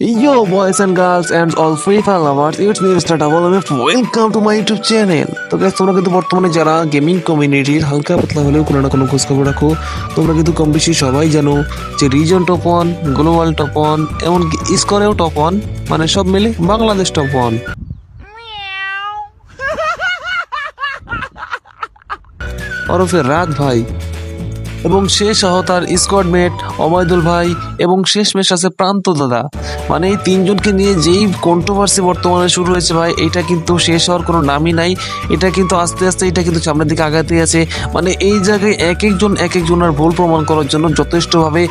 Yo, boys and girls, and all free fire lovers, it's me, Mr. Double MF. Welcome to my YouTube channel. তো guys, তোমরা কিন্তু বর্তমানে যারা gaming কমিউনিটির হালকা পাতলা হলেও কোনো না কোনো খোঁজ খবর রাখো তোমরা কিন্তু কম বেশি সবাই জানো যে reason top one global top one এমনকি স্কোরেও টপ ওয়ান মানে সব মিলে বাংলাদেশ টপ ওয়ান ওরফে রাত ভাই এবং সে সহ তার স্কোয়াডমেট অবৈদুল ভাই এবং শেষমেশ আছে প্রান্ত দাদা। মানে এই তিনজনকে নিয়ে যেই কন্ট্রোভার্সি বর্তমানে শুরু হয়েছে ভাই, এটা কিন্তু শেষ হওয়ার কোনো নামই নাই। এটা কিন্তু আস্তে আস্তে এটা কিন্তু সামনের দিকে আগাতে আছে। মানে এই জায়গায় এক একজন এক একজনের ভুল প্রমাণ করার জন্য যথেষ্টভাবে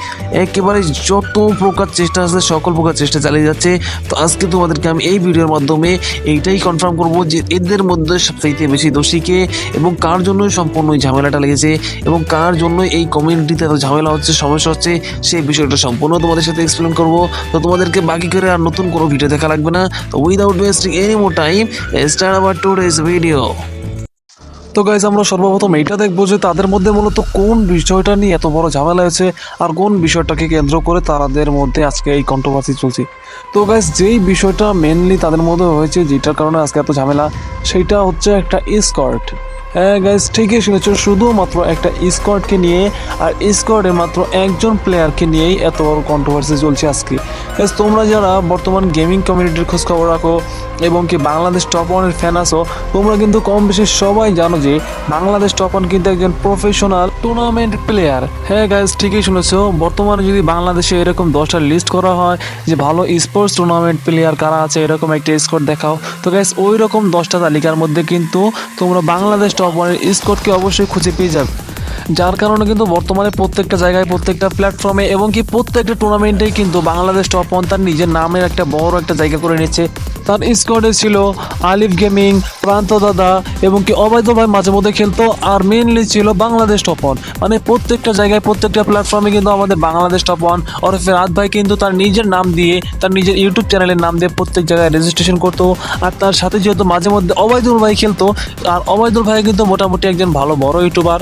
একেবারে যত প্রকার চেষ্টা আছে, সকল প্রকার চেষ্টা চালিয়ে যাচ্ছে। তো আজকে তোমাদেরকে আমি এই ভিডিওর মাধ্যমে এইটাই কনফার্ম করব যে এদের মধ্যে সবচাইতে বেশি দোষী কে এবং কার জন্য সম্পূর্ণ ঝামেলাটা লেগেছে এবং কার জন্য কমিউনিটিতে এত ঝামেলা হচ্ছে, সমস্যা হচ্ছে, সেই বিষয়টা সম্পূর্ণ তোমাদের সাথে এক্সপ্লেন করব। তো তোমাদেরকে বাকি করে আর নতুন কোনো ভিডিও দেখা লাগবে না। তো without wasting any more time start আবার টুডেজ ভিডিও তো গাইজ আমরা সর্বপ্রথম এইটা দেখব যে তাদের মধ্যে মূলত কোন বিষয়টা নিয়ে এত বড় ঝামেলা হয়েছে আর কোন বিষয়টাকে কেন্দ্র করে তাদের মধ্যে আজকে এই কন্ট্রোভার্সি চলছে। তো গাইজ যেই বিষয়টা মেনলি তাদের মধ্যে হয়েছে, যেটার কারণে আজকে এত ঝামেলা সেইটা হচ্ছে একটা স্কার্ট গাইজ ঠিকই শুনেছো। শুধুমাত্র একটা স্কোয়াডকে নিয়ে, আর স্কোয়াডে মাত্র একজন প্লেয়ারকে নিয়েই এত বড় কন্ট্রোভার্সি চলছে আজকে। তোমরা যারা বর্তমান গেমিং কমিউনিটির খোঁজ খবর রাখো এবং কি বাংলাদেশ টপ ওয়ানের ফ্যান আছো, তোমরা কিন্তু কম বেশি সবাই জানো যে বাংলাদেশ টপ ওয়ান কিন্তু একজন প্রফেশনাল টুর্নামেন্ট প্লেয়ার হ্যাঁ গাইজ ঠিকই শুনেছো। বর্তমানে যদি বাংলাদেশে এরকম দশটা লিস্ট করা হয় যে ভালো স্পোর্টস টুর্নামেন্ট প্লেয়ার কারা আছে, এরকম একটা স্কোর দেখাও। তো গাইজ ওই রকম দশটা তালিকার মধ্যে কিন্তু তোমরা বাংলাদেশ টপ ওয়ানের স্কোরকে অবশ্যই খুঁজে পেয়ে যাবে। যার কারণে কিন্তু বর্তমানে প্রত্যেকটা জায়গায়, প্রত্যেকটা প্ল্যাটফর্মে এবং কি প্রত্যেকটা টুর্নামেন্টেই কিন্তু বাংলাদেশ টপ ওয়ান তার নিজের নামের একটা বড় একটা জায়গা করে নিচ্ছে। তার স্কোয়াডে ছিল আলিফ গেমিং, প্রান্ত দাদা এবং কি অবৈধ ভাই মাঝে মধ্যে খেলতো আর মেনলি ছিল বাংলাদেশ টপ ওয়ান মানে প্রত্যেকটা জায়গায় প্রত্যেকটা প্ল্যাটফর্মে কিন্তু আমাদের বাংলাদেশ টপ ওয়ান ওরফে রাত ভাই কিন্তু তার নিজের নাম দিয়ে, তার নিজের ইউটিউব চ্যানেলের নাম দিয়ে প্রত্যেক জায়গায় রেজিস্ট্রেশন করতো। আর তার সাথে যেহেতু মাঝে মধ্যে অবৈধুল ভাই খেলতো, আর অবৈধুল ভাই কিন্তু মোটামুটি একজন ভালো বড় ইউটিউবার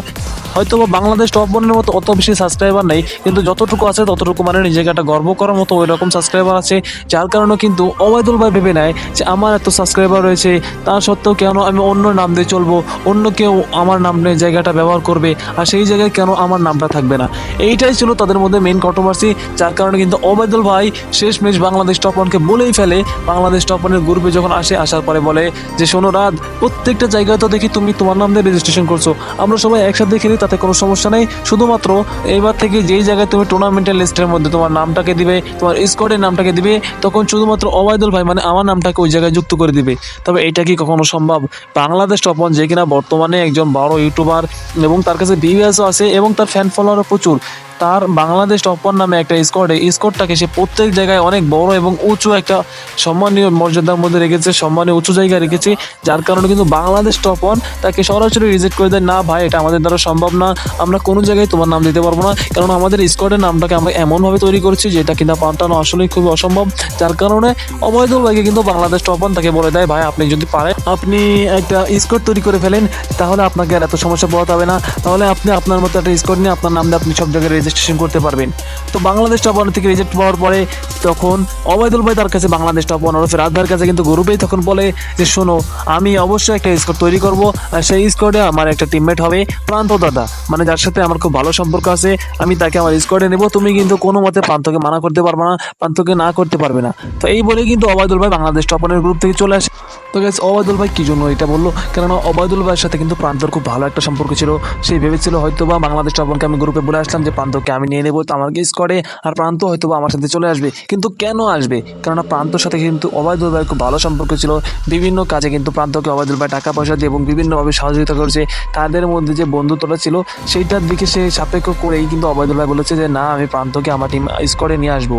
হয়তো বাংলাদেশ টপ ওয়ানের মতো অত বেশি সাবস্ক্রাইবার নেই, কিন্তু যতটুকু আছে ততটুকু মানে নিজেকে একটা গর্ব করার মতো ওই রকম সাবস্ক্রাইবার আছে, যার কারণে কিন্তু অবৈদুল ভাই ভেবে নেয়। যে আমার এত সাবস্ক্রাইবার রয়েছে, তা সত্ত্বেও কেন আমি অন্য নাম দিয়ে চলবো? অন্য কেউ আমার নাম নিয়ে জায়গাটা ব্যবহার করবে? আর সেই জায়গায় কেন আমার নামটা থাকবে না? এইটাই ছিল তাদের মধ্যে মেন কন্ট্রোভার্সি যার কারণে কিন্তু অবৈদুল ভাই শেষ ম্যাচ বাংলাদেশ টপ ওয়ানকে বলেই ফেলে। বাংলাদেশ টপ ওয়ানের গ্রুপে যখন আসে, আসার পরে বলে যে, শোনো রাত প্রত্যেকটা জায়গায় তো দেখি তুমি তোমার নাম দিয়ে রেজিস্ট্রেশন করছ। আমরা সবাই একসাথে খেলি তাতে কোনো সমস্যা নেই। শুধুমাত্র এইবার থেকে যেই জায়গায় তুমি টুর্নামেন্টের লিস্টের মধ্যে তোমার নামটাকে দিবে, তোমার স্কোয়াডের নামটাকে দিবে, তখন শুধুমাত্র অবায়দুল ভাই মানে আমার নামটাকে ওই জায়গায় যুক্ত করে দিবে। তবে এটা কি কখনো সম্ভব? বাংলাদেশ টপন যে কিনা বর্তমানে একজন বড় ইউটিউবার এবং তার কাছে ভিউ আছে এবং তার ফ্যান ফলোয়ারও প্রচুর। তার বাংলাদেশ টপ ওয়ান নামে একটা স্কোয়াডে স্কোয়াডটাকে সে প্রত্যেক জায়গায় অনেক বড় এবং উঁচু একটা সম্মানীয় মর্যাদার মধ্যে রেখেছে, সম্মানীয় উঁচু জায়গায় রেখেছে। যার কারণে কিন্তু বাংলাদেশ টপ ওয়ান তাকে সরাসরি রিজেক্ট করে দেয়। না ভাই, এটা আমাদের দ্বারা সম্ভব না। আমরা কোনো জায়গায় তোমার নাম দিতে পারব না। কারণ আমাদের স্কোয়াডের নামটাকে আমরা এমনভাবে তৈরি করেছি যেটা কিন্তু পাল্টানো আসলেই খুবই অসম্ভব। যার কারণে অবৈধ ভাইকে কিন্তু বাংলাদেশ টপ ওয়ান তাকে বলে দেয়, ভাই, আপনি যদি পারেন, আপনি একটা স্কোয়াড তৈরি করে ফেলেন, তাহলে আপনাকে আর এত সমস্যা পড়াতে হবে না। তাহলে আপনি আপনার মতো একটা স্কোয়াড নিয়ে আপনার নাম দিয়ে আপনি সব জায়গায় রেজিস্ট্রেশন করতে পারবেন। তো বাংলাদেশ টপ ওয়ান থেকে রিজেক্ট পাওয়ার পরে তখন অবৈদুল ভাই তার কাছে বাংলাদেশ টপ ওয়ান ওরফে রাত কাছে কিন্তু গ্রুপেই তখন বলে যে, শোনো, আমি অবশ্যই একটা স্কোয়াড তৈরি করব। আর সেই স্কোয়াডে আমার একটা টিমমেট হবে প্রান্ত দাদা। মানে যার সাথে আমার খুব ভালো সম্পর্ক আছে, আমি তাকে আমার স্কোয়াডে নেব। তুমি কিন্তু কোনো মতে প্রান্তকে মানা করতে পারবে না, প্রান্তকে না করতে পারবে না। তো এই বলে কিন্তু অবৈদুল ভাই বাংলাদেশ টপ ওয়ানের গ্রুপ থেকে চলে আসে। তো গেছে অবৈদুল ভাই কি জন্য এটা বলল? কেননা অবৈদুল ভাইয়ের সাথে কিন্তু প্রান্তর খুব ভালো একটা সম্পর্ক ছিল। সেই ভেবেছিল হয়তো বা বাংলাদেশ টপ ওয়ানকে আমি গ্রুপে বলে আসলাম যে প্রান্তকে আমি নিয়ে নেব তো আমাকে স্কোয়াডে আর প্রান্ত হয়তো বা আমার সাথে চলে আসবে। কিন্তু কেন আসবে? কেননা প্রান্তর সাথে কিন্তু অবৈদুল ভাইয়ের খুব ভালো সম্পর্ক ছিল। বিভিন্ন কাজে কিন্তু প্রান্তকে অবৈদুল ভাই টাকা পয়সা দিয়ে এবং বিভিন্নভাবে সহযোগিতা করেছে। তাদের মধ্যে যে বন্ধুত্বটা ছিল, সেইটার দিকে সে সাপেক্ষ করেই কিন্তু অবৈদুল ভাই বলেছে যে, না, আমি প্রান্তকে আমার টিম স্কোয়াডে নিয়ে আসব।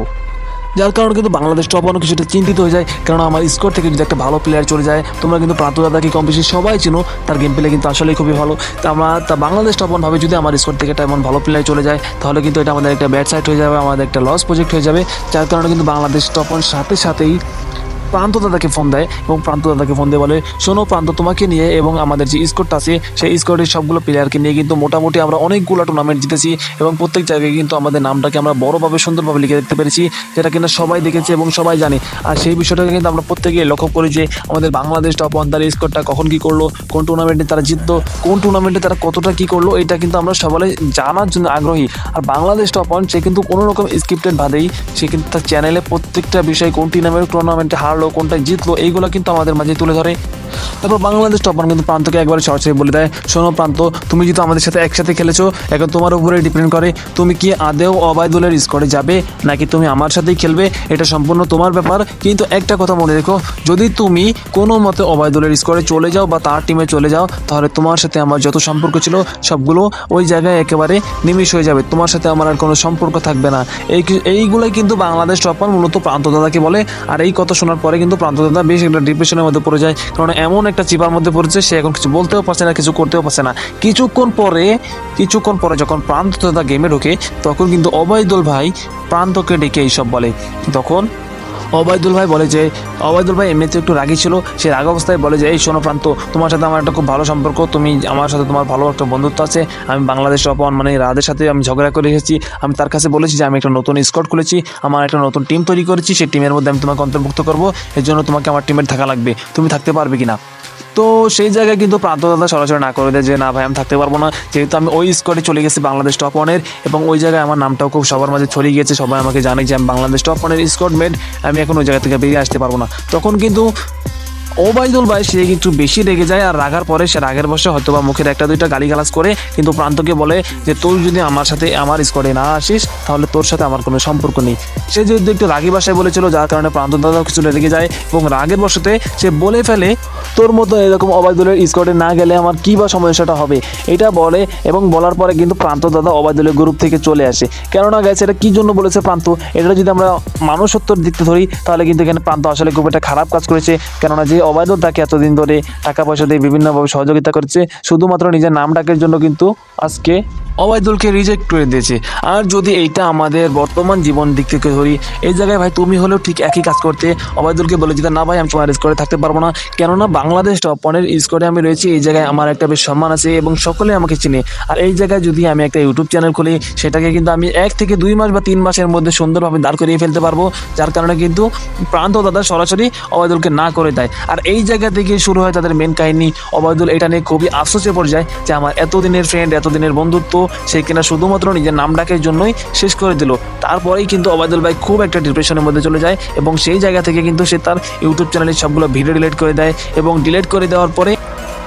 যার কারণে কিন্তু বাংলাদেশ টপ অনেক কিছুটা চিন্তিত হয়ে যায়। কারণ আমার স্কোর থেকে যদি একটা ভালো প্লেয়ার চলে যায়, তোমরা কিন্তু প্রান্ত দাদাকে কম বেশি সবাই চিনো, তার গেম প্লে কিন্তু আসলেই খুবই ভালো। তা আমরা, তা বাংলাদেশ টপ ভাবে যদি আমার স্কোর থেকে একটা এমন ভালো প্লেয়ার চলে যায়, তাহলে কিন্তু এটা আমাদের একটা ব্যাট সাইড হয়ে যাবে, আমাদের একটা লস প্রজেক্ট হয়ে যাবে। যার কারণে কিন্তু বাংলাদেশ টপ সাথে সাথেই প্রান্ত দাদাকে ফোন দেয় এবং প্রান্ত দাদাকে ফোন দিয়ে বলে, শোনো প্রান্ত, তোমাকে নিয়ে এবং আমাদের যে স্কোরটা আছে, সেই স্কোরের সবগুলো প্লেয়ারকে নিয়ে কিন্তু মোটামুটি আমরা অনেকগুলো টুর্নামেন্ট জিতেছি এবং প্রত্যেক জায়গায় কিন্তু আমাদের নামটাকে আমরা বড়োভাবে, সুন্দরভাবে লিখে দেখতে পেরেছি, যেটা কিনা সবাই দেখেছে এবং সবাই জানে। আর সেই বিষয়টাকে কিন্তু আমরা প্রত্যেকে লক্ষ্য করি যে, আমাদের বাংলাদেশ টপ ওয়ান তার স্কোরটা কখন কী করল, কোন টুর্নামেন্টে তারা জিতলো, কোন টুর্নামেন্টে তারা কতটা কী করল, এটা কিন্তু আমরা সবাই জানার জন্য আগ্রহী। আর বাংলাদেশ টপ ওয়ান সে কিন্তু কোনো রকম স্ক্রিপ্টেড ভাবেই সে কিন্তু তার চ্যানেলে প্রত্যেকটা বিষয় কোন টুর্নামেন্ট টুর্নামেন্টে হারলো, কোনটা জিতলো, এইগুলো কিন্তু আমাদের মাঝে তুলে ধরে। তারপর বাংলাদেশ টপার কিন্তু প্রান্তকে একবারে সরাসরি বলে দেয়, শোনো প্রান্ত, তুমি যেহেতু আমাদের সাথে একসাথে খেলেছো, এখন তোমার উপরে ডিপেন্ড করে, তুমি কি আদেও অবায়দুলের স্কোরে যাবে, নাকি তুমি আমার সাথেই খেলবে? এটা সম্পূর্ণ তোমার ব্যাপার। কিন্তু একটা কথা মনে রেখো, যদি তুমি কোনো মতে অবায়দুলের স্কোরে চলে যাও বা তার টিমে চলে যাও, তাহলে তোমার সাথে আমার যত সম্পর্ক ছিল, সবগুলো ওই জায়গায় একেবারে নিমিশ হয়ে যাবে। তোমার সাথে আমার আর কোনো সম্পর্ক থাকবে না। এই এইগুলোই কিন্তু বাংলাদেশ টপার মূলত প্রান্ত দাদাকে বলে, আর এই কথা শোনার পরে কিন্তু প্রান্ত দাদা বেশ একটা ডিপ্রেশনের মধ্যে পড়ে যায়। কারণ এমন একটা চিপার মধ্যে পড়েছে, সে এখন কিছু বলতেও পারছে না, কিছু করতেও পারছে না। কিছুক্ষণ পরে কিছুক্ষণ পরে যখন প্রান্ত দাদা গেমে ঢোকে, তখন কিন্তু অবৈদল ভাই প্রান্তকে ডেকে এইসব বলে। তখন অবৈদুল ভাই বলে যে অবৈদুল ভাই এমনিতে একটু রাগি ছিল, সে রাগ অবস্থায় বলে যে, এই শোনো প্রান্ত, তোমার সাথে আমার একটা খুব ভালো সম্পর্ক, তুমি আমার সাথে তোমার ভালো একটা বন্ধুত্ব আছে, আমি বাংলাদেশ অপমান মানে রাদের সাথে আমি ঝগড়া করে এসেছি, আমি তার কাছে বলেছি যে, আমি একটা নতুন স্কোয়াড খুলেছি, আমার একটা নতুন টিম তৈরি করেছি, সেই টিমের মধ্যে আমি তোমাকে অন্তর্ভুক্ত করব, এর জন্য তোমাকে আমার টিমের থাকা লাগবে, তুমি থাকতে পারবে কি না তো সেই জায়গায় কিন্তু প্রান্ত দাদা সরাসরি না করে দেয় যে, না ভাই, আমি থাকতে পারব না। যেহেতু আমি ওই স্কোয়াডে চলে গেছি বাংলাদেশ টপ ওয়ানের এবং ওই জায়গায় আমার নামটাও খুব সবার মাঝে ছড়িয়ে গিয়েছে। সবাই আমাকে জানে যে, আমি বাংলাদেশ টপ ওয়ানের স্কোয়াড মেড আমি এখন ওই জায়গা থেকে বেরিয়ে আসতে পারব না। তখন কিন্তু ওবায়দুল ভাই সে একটু বেশি রেগে যায় আর রাগার পরে সে রাগের বসে হয়তো বা মুখের একটা দুইটা গালিগালাজ করে, কিন্তু প্রান্তকে বলে যে তুই যদি আমার সাথে আমার স্কোয়াডে না আসিস, তাহলে তোর সাথে আমার কোনো সম্পর্ক নেই। সে যদি একটু রাগি ভাষায় বলেছিল, যার কারণে প্রান্ত দাদাও কিছুটা রেগে যায় এবং রাগের বসতে সে বলে ফেলে, তোর মতো এরকম অবায়দুলের স্কোয়াডে না গেলে আমার কী বা সমস্যাটা হবে? এটা বলে এবং বলার পরে কিন্তু প্রান্ত দাদা অবায়দুলের গ্রুপ থেকে চলে আসে। কেননা গেছে এটা কী জন্য বলেছে প্রান্ত? এটা যদি আমরা মানুষত্বর দিকতে ধরি, তাহলে কিন্তু এখানে প্রান্ত আসলে খুব একটা খারাপ কাজ করেছে। কেননা যে অবায়দুল তাকে এতদিন ধরে টাকা পয়সা দিয়ে বিভিন্নভাবে সহযোগিতা করছে। শুধুমাত্র নিজের নাম ডাকের জন্য কিন্তু আজকে অবায়দুলকে রিজেক্ট করে দিয়েছে। আর যদি এইটা আমাদের বর্তমান জীবন দিক থেকে ধরি, এই জায়গায় ভাই তুমি হলেও ঠিক একই কাজ করতে। অবায়দুলকে বলে যে না ভাই, আমি তোমার স্কোরে থাকতে পারব না। কেননা বাংলাদেশ টপ ওয়ানের স্কোরে আমি রয়েছি, এই জায়গায় আমার একটা বেশ সম্মান আছে এবং সকলে আমাকে চিনে। আর এই জায়গায় যদি আমি একটা ইউটিউব চ্যানেল খুলি, সেটাকে কিন্তু আমি এক থেকে দুই মাস বা তিন মাসের মধ্যে সুন্দরভাবে দাঁড় করিয়ে ফেলতে পারব। যার কারণে কিন্তু প্রান্ত দাদা সরাসরি অবায়দুলকে না করে দেয়। আর এই জায়গা থেকে শুরু হয় তাদের মেন কাহিনী। অবায়দুল, এটা নিয়ে খুবই আফসোসে পড়ে যে আমার এতদিনের ফ্রেন্ড এতদিনের বন্ধুত্ব, সে কিনা শুধুমাত্র নিজের নাম ডাকের জন্যই শেষ করে দিল। তারপরেই কিন্তু অবায়দুল ভাই খুব একটা ডিপ্রেশনের মধ্যে চলে যায় এবং সেই জায়গা থেকে কিন্তু সে তার ইউটিউব চ্যানেলে সবগুলো ভিডিও ডিলিট করে দেয় এবং ডিলিট করে দেওয়ার পরে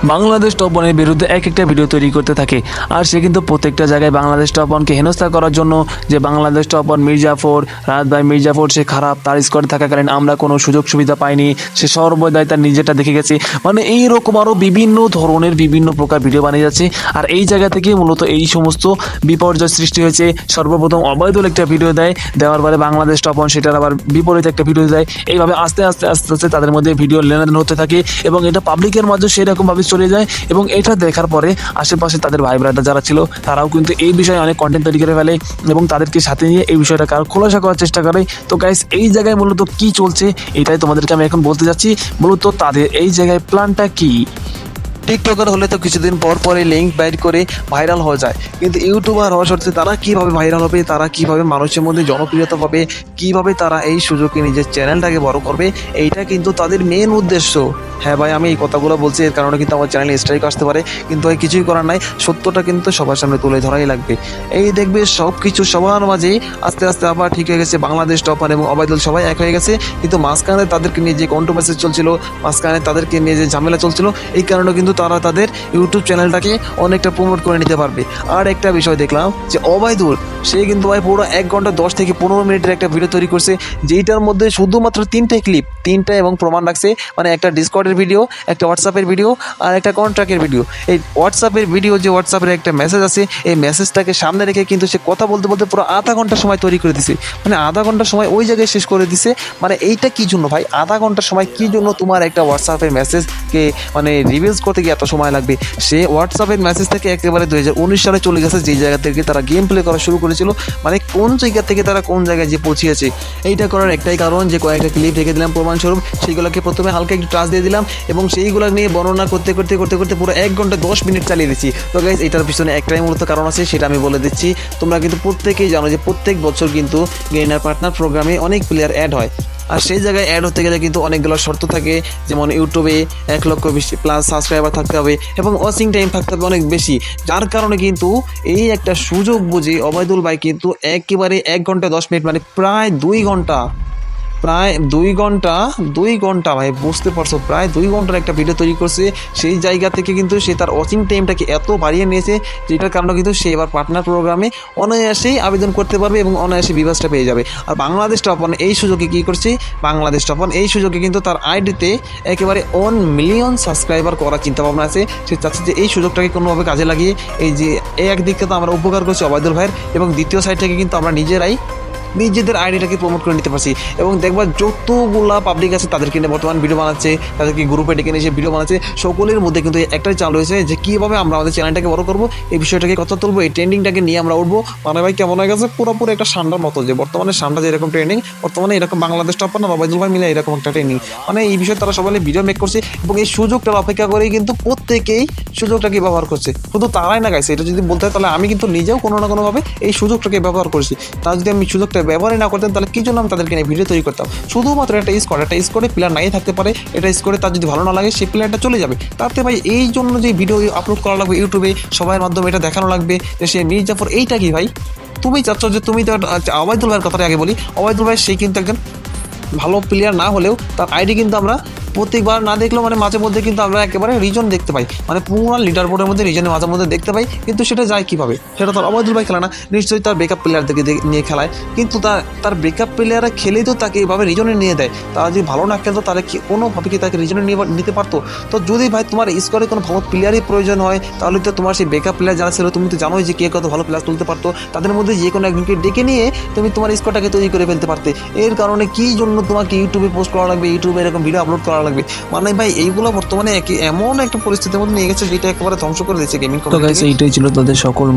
বাংলাদেশ টপ ওয়ানের বিরুদ্ধে এক একটা ভিডিও তৈরি করতে থাকে। আর সে কিন্তু প্রত্যেকটা জায়গায় বাংলাদেশ টপ ওয়ানকে হেনস্থা করার জন্য যে বাংলাদেশ টপ ওয়ান মির্জাফর রাত ভাই মির্জাফর, সে খারাপ, তার স্কোয়াডে থাকাকালীন আমরা কোনো সুযোগ সুবিধা পাইনি, সে সর্বদাই তার নিজেটা দেখে গেছে। মানে এই রকম আরও বিভিন্ন ধরনের বিভিন্ন প্রকার ভিডিও বানিয়ে যাচ্ছে। আর এই জায়গা থেকে মূলত এই সমস্ত বিপর্যয় সৃষ্টি হয়েছে। সর্বপ্রথম অবৈধল একটা ভিডিও দেয়, দেওয়ার পরে বাংলাদেশ টপ ওয়ান সেটার আবার বিপরীত একটা ভিডিও দেয়। এইভাবে আস্তে আস্তে আস্তে আস্তে তাদের মধ্যে ভিডিও লেনদেন হতে থাকে এবং এটা পাবলিকের মাঝে সেরকমভাবে চলে যায় এবং এটা দেখার পরে আশেপাশে তাদের ভাই ব্রাদার যারা ছিল, তারাও কিন্তু এই বিষয়ে অনেক কন্টেন্ট তৈরি করে ফেলে এবং তাদেরকে সাথে নিয়ে এই বিষয়টা কারও খোলাসা করার চেষ্টা করে। তো গাইস এই জায়গায় মূলত কি চলছে, এটাই তোমাদেরকে আমি এখন বলতে যাচ্ছি। মূলত তাদের এই জায়গায় প্ল্যানটা কি? টিকটকার হলে তো কিছুদিন পর পরে লিঙ্ক বাইর করে ভাইরাল হয়ে যায়। কিন্তু ইউটিউবার হওয়া সত্ত্বে তারা কীভাবে ভাইরাল হবে, তারা কীভাবে মানুষের মধ্যে জনপ্রিয়তা পাবে, কীভাবে তারা এই সুযোগে নিজের চ্যানেলটাকে বড় করবে, এইটা কিন্তু তাদের মেন উদ্দেশ্য। হ্যাঁ ভাই, আমি এই কথাগুলো বলছি, এর কারণে কিন্তু আমার চ্যানেলে স্ট্রাইক আসতে পারে, কিন্তু ভাই কিছুই করার নাই, সত্যটা কিন্তু সবার সামনে তুলে ধরাই লাগবে। এই দেখবে সব কিছু সবার মাঝেই আস্তে আস্তে আবার ঠিক হয়ে গেছে, বাংলাদেশ টপার এবং অবায়দুল সবাই এক হয়ে গেছে, কিন্তু মাঝখানে তাদেরকে নিয়ে যে কন্ট্রোভার্সি চলছিল, মাঝখানে তাদেরকে নিয়ে যে ঝামেলা চলছিল, এই কারণে কিন্তু তারা তাদের ইউটিউব চ্যানেলটাকে অনেকটা প্রমোট করে নিতে পারবে। আর একটা বিষয় দেখলাম যে অবায়দুল সে কিন্তু ভাই পুরো এক ঘণ্টা দশ থেকে পনেরো মিনিটের একটা ভিডিও তৈরি করছে, যেইটার মধ্যে শুধুমাত্র তিনটে ক্লিপ তিনটা এবং প্রমাণ রাখছে মানে একটা ডিসকর্ডের ভিডিও একটা হোয়াটসঅ্যাপের ভিডিও আর একটা কন্ট্রাক্টের ভিডিও এই হোয়াটসঅ্যাপের ভিডিও যে হোয়াটসঅ্যাপের একটা মেসেজ আছে, এই মেসেজটাকে সামনে রেখে কিন্তু সে কথা বলতে বলতে পুরো আধা ঘণ্টা সময় তৈরি করে দিছে। মানে আধা ঘণ্টা সময় ওই জায়গায় শেষ করে দিছে মানে এইটা কি জন্য ভাই? আধা ঘণ্টার সময় কি জন্য তোমার একটা হোয়াটসঅ্যাপের মেসেজকে মানে রিভিউজ করতে গিয়ে এত সময় লাগবে। সে হোয়াটসঅ্যাপের মেসেজ থেকে একেবারে দুই হাজার উনিশ সালে চলে গেছে যে জায়গা থেকে তারা গেম প্লে করা শুরু করেছিল। মানে কোন জায়গা থেকে তারা কোন জায়গায় যে পৌঁছিয়েছে, এইটা করার একটাই কারণ যে কয়েকটা ক্লিপ রেখে দিলাম প্রমাণস্বরূপ সেইগুলোকে প্রথমে হালকা একটু টাচ দিয়ে দিলাম এবং সেইগুলো নিয়ে বর্ণনা করতে করতে করতে করতে পুরো এক ঘণ্টা দশ মিনিট চালিয়ে দিচ্ছি। তো গাইজ এটার পিছনে একটাই মূলত কারণ আছে, সেটা আমি বলে দিচ্ছি। তোমরা কিন্তু প্রত্যেকেই জানো যে প্রত্যেক বছর কিন্তু গেইনার পার্টনার প্রোগ্রামে অনেক প্লেয়ার অ্যাড হয়। আর সেই জায়গায় অ্যাড হতে গেলে কিন্তু অনেকগুলো শর্ত থাকে। যেমন ইউটিউবে এক লক্ষ বেশি প্লাস সাবস্ক্রাইবার থাকতে হবে এবং ওয়াচিং টাইম থাকতে হবে অনেক বেশি। যার কারণে কিন্তু এই একটা সুযোগ বুঝে অবায়দুল ভাই কিন্তু একেবারে এক ঘণ্টা দশ মিনিট মানে প্রায় দুই ঘণ্টা প্রায় দুই ঘণ্টা দুই ঘণ্টা ভাই, বুঝতে পারছ, প্রায় দুই ঘণ্টার একটা ভিডিও তৈরি করছে। সেই জায়গা থেকে কিন্তু সে তার ওয়াচিং টাইমটাকে এত বাড়িয়ে নিয়েছে, যেটার কারণে কিন্তু সে এবার পার্টনার প্রোগ্রামে অনায়াসেই আবেদন করতে পারবে এবং অনায়াসে বিভাসটা পেয়ে যাবে। আর বাংলাদেশ টপন এই সুযোগে কী করছে? বাংলাদেশ টপন এই সুযোগে কিন্তু তার আইডিতে একেবারে ওয়ান মিলিয়ন সাবস্ক্রাইবার করার চিন্তাভাবনা আছে। সে চাচ্ছে যে এই সুযোগটাকে কোনোভাবে কাজে লাগিয়ে এই যে, এই একদিক থেকে তো আমরা উপকার করছি অবায়দুল ভাইয়ের এবং দ্বিতীয় সাইড থেকে কিন্তু আমরা নিজেরাই নিজেদের আইডিটাকে প্রমোট করে নিতে পারছি। এবং দেখবা যতগুলা পাবলিক আছে তাদেরকে নিয়ে বর্তমান ভিডিও বানাচ্ছে, তাদেরকে গ্রুপে ডেকে নিয়ে ভিডিও বানাচ্ছে, সকলের মধ্যে কিন্তু একটাই চাল রয়েছে যে কীভাবে আমরা আমাদের চ্যানেলটাকে বড় করব, এই বিষয়টাকে কথা তুলবো, এই ট্রেন্ডিংটাকে নিয়ে আমরা উঠবো। মানে ভাই, কেমন হয়ে গেছে? পুরোপুরি একটা সান্ডার মতো যে বর্তমানে সান্ডা যেরকম ট্রেন্ডিং বর্তমানে এরকম বাংলাদেশ টপ না রবাইদুল ভাই মিলে এরকম একটা ট্রেন্ডিং মানে এই বিষয়ে তারা সবাই ভিডিও মেক করছে এবং এই সুযোগটার অপেক্ষা করেই কিন্তু প্রত্যেকেই সুযোগটাকে ব্যবহার করছে। শুধু তারাই না গাইছে এটা যদি বলতে হয়, তাহলে আমি কিন্তু নিজেও কোনো না কোনোভাবে এই সুযোগটাকে ব্যবহার করছি। তা যদি আমি সুযোগটা ব্যবহারই না করতেন তাহলে কী জন্য আমি তাদেরকে নিয়ে ভিডিও তৈরি করতাম? শুধুমাত্র একটা স্কোয়াড একটা স্কোয়াডে প্লেয়ার নাই থাকতে পারে এটা স্কোয়াডে তার যদি ভালো না লাগে সেই প্লেয়ারটা চলে যাবে। তাতে ভাই এই জন্য যে ভিডিও আপলোড করা লাগবে ইউটিউবে সবাইয়ের মাধ্যমে এটা দেখানো লাগবে যে সে মির্জাফর এইটা কি ভাই? তুমি চাচ্ছ যে তুমি তো আচ্ছা, অবায়দুল ভাইয়ের কথাটা আগে বলি অবায়দুল ভাই সে কিন্তু একজন ভালো প্লেয়ার না হলেও তার আইডি কিন্তু আমরা প্রত্যেকবার না দেখলেও মানে মাঝে মধ্যে কিন্তু আমরা একেবারে রিজন দেখতে পাই। মানে পুরো লিডার বোর্ডের মধ্যে রিজনের মাঝে মধ্যে দেখতে পাই, কিন্তু সেটা যায় কীভাবে? সেটা তার অবৈধ ভাই খেলা না। নিশ্চয়ই তার ব্রেকআপ প্লেয়ারদেরকে নিয়ে খেলায়। কিন্তু তার তার ব্রেকআপ প্লেয়াররা খেলেই তো তাকে এভাবে রিজনে নিয়ে দেয়। তারা যদি ভালো না খেলতো, তাহলে কি কোনোভাবে কি তাকে রিজনে নিয়ে নিতে পারতো? তো যদি ভাই তোমার স্কোয়ারে কোনো ভালো প্লেয়ারই প্রয়োজন হয়, তাহলে তো তোমার সেই ব্রেকআপ প্লেয়ার যারা ছিল, তুমি তো জানোই যে কে কত ভালো প্লেয়ার তুলতে পারতো। তাদের মধ্যে যে কোনো একজনকে ডেকে নিয়ে তুমি তোমার স্কোয়ারটাকে তৈরি করে ফেলতে পারতে। এর কারণে কি জন্য তোমাকে ইউটিউবে পোস্ট করা লাগবে? ইউটিউবে এরকম ভিডিও আপলোড করা লাগবে। মানে ভাই এইগুলো বর্তমানে এমন একটা পরিস্থিতির মধ্যে নিয়ে গেছে যেটা একেবারে ধ্বংস করে দিয়েছে গেমিং তো গাইস এইটাই ছিল তাদের সকল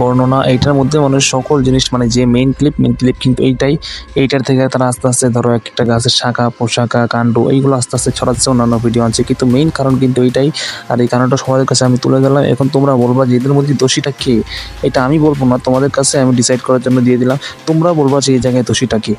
বর্ণনা। এইটার মধ্যে মানে সকল জিনিস মানে যে মেইন ক্লিপ মেইন ক্লিপ কিন্তু এইটাই। এইটার থেকে তারা আস্তে আস্তে ধরো একটা গাছের শাখা পোশাকা কাণ্ড এইগুলো আস্তে আস্তে ছড়াচ্ছে অন্যান্য ভিডিও আছে কিন্তু মেইন কারণ কিন্তু এইটাই। আর এই কারণটা সবার কাছে আমি তুলে গেলাম এখন তোমরা বলবা যে এদের মধ্যে দোষীটা কে? এটা আমি বলব না তোমাদের কাছে আমি ডিসাইড করার জন্য দিয়ে দিলাম। তোমরা বলবা যে এই জায়গায় দোষীটা কে?